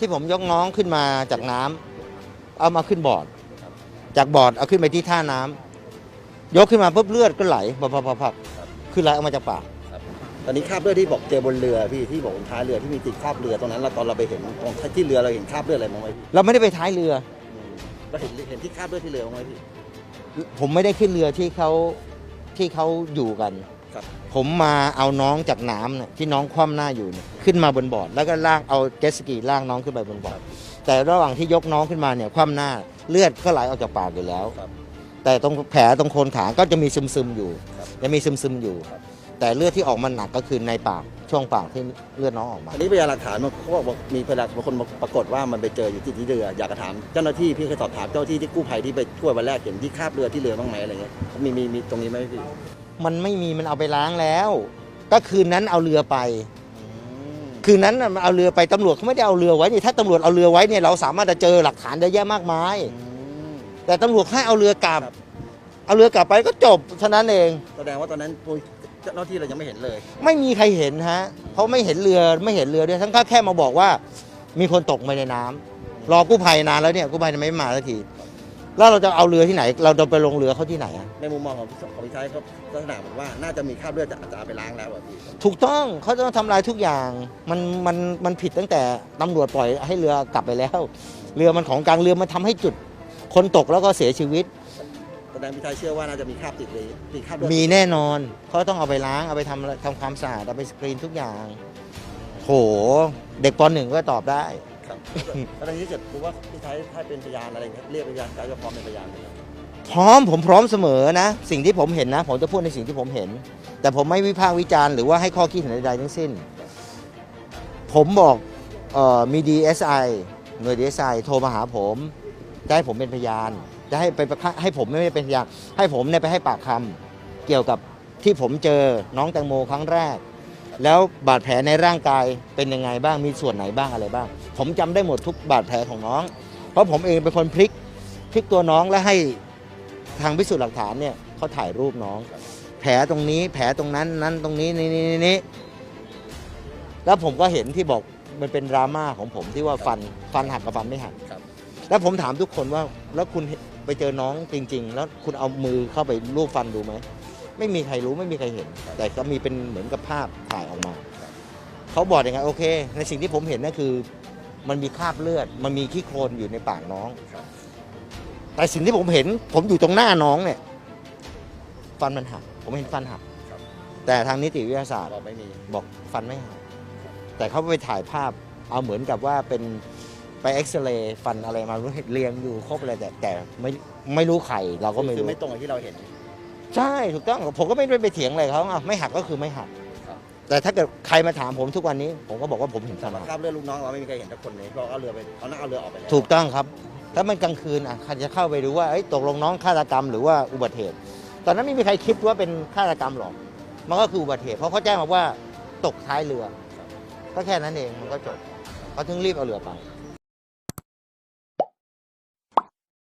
ที่ผมยกน้องขึ้นมาจากน้ำเอามาขึ้นบอร์ด จากบอร์ดเอาขึ้นไปที่ท่าน้ำยกขึ้นมาปุ๊บเลือดก็ไหลพับพับพับพับคือไหลออกมาจากปาก ตอนนี้คราบเลือดที่บอกเจอบนเรือพี่ที่บอกบนท้ายเรือที่มีติดคราบเรือตรงนั้นเราตอนเราไปเห็นตรงที่เรือเราเห็นคราบเลือดอะไรบ้างไหมพี่เราไม่ได้ไปท้ายเรือ อืมเราเห็นเห็นที่คราบเลือดที่เรือบ้างไหมพี่ผมไม่ได้ขึ้นเรือที่เขาที่เขาอยู่กันครับ ผมมาเอาน้องจากน้ำเนี่ยที่น้องคว่ำหน้าอยู่เนี่ยขึ้นมาบนบอร์ดแล้วก็ลากเอาเจ็ตสกีลากน้องขึ้นไปบนบอร์ดแต่ระหว่างที่ยกน้องขึ้นมาเนี่ยคว่ำหน้าเลือดก็ไหลออกจากปากอยู่แล้วครับแต่ตรงแผลตรงโคนขาก็จะมีซึมซึมๆอยู่ครับยังมีซึมซึมๆอยู่ครับ แต่เลือดที่ออกมาหนักก็คือในปากช่วงปากที่เลือดน้องออกมาอันนี้พยานหลักฐานมันเขาบอกว่ามีพยานบางคนปรากฏว่ามันไปเจออยู่ที่ที่เรืออยากจะถามเจ้าหน้าที่พี่เคยสอบถามเจ้าหน้าที่ที่กู้ภัยที่ไปช่วยวันแรกเห็นที่คราบเรือที่เรือบ้างไหมอะไรเงี้ยมีมีมีตรงนี้ไหมพี่มันไม่มีมันเอาไปล้างแล้ว ก็คืนนั้นเอาเรือไปอืมคืนนั้นน่ะมันเอาเรือไปตำรวจเขาไม่ได้เอาเรือไว้นี่ถ้าตำรวจเอาเรือไว้เนี่ยเราสามารถจะเจอหลักฐานเยอะแยะมากมาย อืม แต่ตำรวจให้เอาเรือกลับ ครับ เอาเรือกลับไปก็จบเท่านั้นเอง แสดงว่าตอนนั้น เจ้าหน้าที่เรายังไม่เห็นเลย ไม่มีใครเห็นฮะเพราะไม่เห็นเรือไม่เห็นเรือด้วยทั้งก็แค่มาบอกว่า มีคนตกไปในน้ำรอกู้ภัยนานแล้วเนี่ยกู้ภัยทำไมไม่มาสักทีแล้วเราจะเอาเรือที่ไหน เราจะไปลงเรือเขาที่ไหนอะในมุมมองของของพี่ชายก็ลักษณะเหมือนว่าน่าจะมีคราบเลือดจะอาจจะเอาไปล้างแล้วอะพี่ถูกต้องเขาจะต้องทำลายทุกอย่างมันมันมันผิดตั้งแต่ตำรวจปล่อยให้เรือกลับไปแล้ว เรือมันของกลางเรือมันทำให้จุด คนตกแล้วก็เสียชีวิต แสดงพี่ชายเชื่อว่าน่าจะมีคราบติดเลยติดคราบเลือดมีแน่นอนเขาต้องเอาไปล้างเอาไปทำทำความสะอาดเอาไปสกรีนทุกอย่างโหเด็กปหนึ่งก็ตอบได้ ครับแล้วตอนนี้เกิดรู้ว่าพี่ชายถ้าเป็นพยานอะไรอย่างเงี้ยเรียกพยานกายจะพร้อมเป็นพยานไหมครับพร้อมผมพร้อมเสมอนะ สิ่งที่ผมเห็นนะ ผมจะพูดในสิ่งที่ผมเห็น แต่ผมไม่วิพากษ์วิจารณ์หรือว่าให้ข้อคิดเห็นใดๆทั้งสิ้น ผมบอกเออมี DSI หน่วย DSI โทรมาหาผมจะให้ผมเป็นพยาน จะให้ไปให้ผมไม่ได้เป็นพยานให้ผมเนี่ยไปให้ปากคำเกี่ยวกับที่ผมเจอน้องแตงโมครั้งแรก แล้วบาดแผลในร่างกายเป็นยังไงบ้างมีส่วนไหนบ้างอะไรบ้าง ผมจำได้หมดทุกบาดแผลของน้อง เพราะผมเองเป็นคนพลิกพลิกตัวน้องและให้ทางพิสูจน์หลักฐานเนี่ยเขาถ่ายรูปน้อง แผลตรงนี้แผลตรงนั้นนั้นตรงนี้นี่นี่นี่นี่แล้วผมก็เห็นที่บอกมันเป็นดราม่าของผมที่ว่าฟันฟันหักกับฟันไม่หักครับ แล้วผมถามทุกคนว่าแล้วคุณไปเจอน้องจริง ๆ แล้วคุณเอามือเข้าไปรูปฟันดูไหมไม่มีใครรู้ไม่มีใครเห็น แต่ก็มีเป็นเหมือนกับภาพถ่ายออกมาเขาบอกอยังไงโอเค ในสิ่งที่ผมเห็นนั่นคือ มันมีคราบเลือด มันมีขี้โคลนอยู่ในปากน้อง แต่สิ่งที่ผมเห็น ผมอยู่ตรงหน้าน้องเนี่ย ฟันมันหักผมเห็นฟันหักแต่ทางนิติวิทยาศาสตร์เราไม่มีบอกฟันไม่หักแต่เขาไปถ่ายภาพเอาเหมือนกับว่าเป็น ไปเอ็กซเรย์ฟันอะไรมาเรียงอยู่ครบเลยแต่แต่ไม่ไม่รู้ใครเราก็ไม่คือรู้ไม่ตรงกับที่เราเห็น ใช่ถูกต้องผมก็ไม่ได้ไปเถียงอะไรเขาอะไม่หักก็คือไม่หัก ครับ แต่ถ้าเกิดใครมาถามผมทุกวันนี้ ผมก็บอกว่าผมเห็นฟัแต่นว่าหักคราบเลือดลูกน้องเราไม่มีใครเห็นทุกคนเลยเพราะเอาเรือไปเอาหน้าเอาเรือออกไปแล้วถูกต้องครับ ถ้ามันกลางคืนอะใครจะเข้าไปดูว่าเอ้ยตกลงน้องฆาตกรรมหรือว่าอุบัติเหตุ ตอนนั้นไม่มีใครคิดว่าเป็นฆาตกรรมหรอก มันก็คืออุบัติเหตุเพราะเขาแจ้งมาว่าตกท้ายเรือ ก็แค่นั้นเองมันก็จบเขาถึงรีบเอาเรือไปค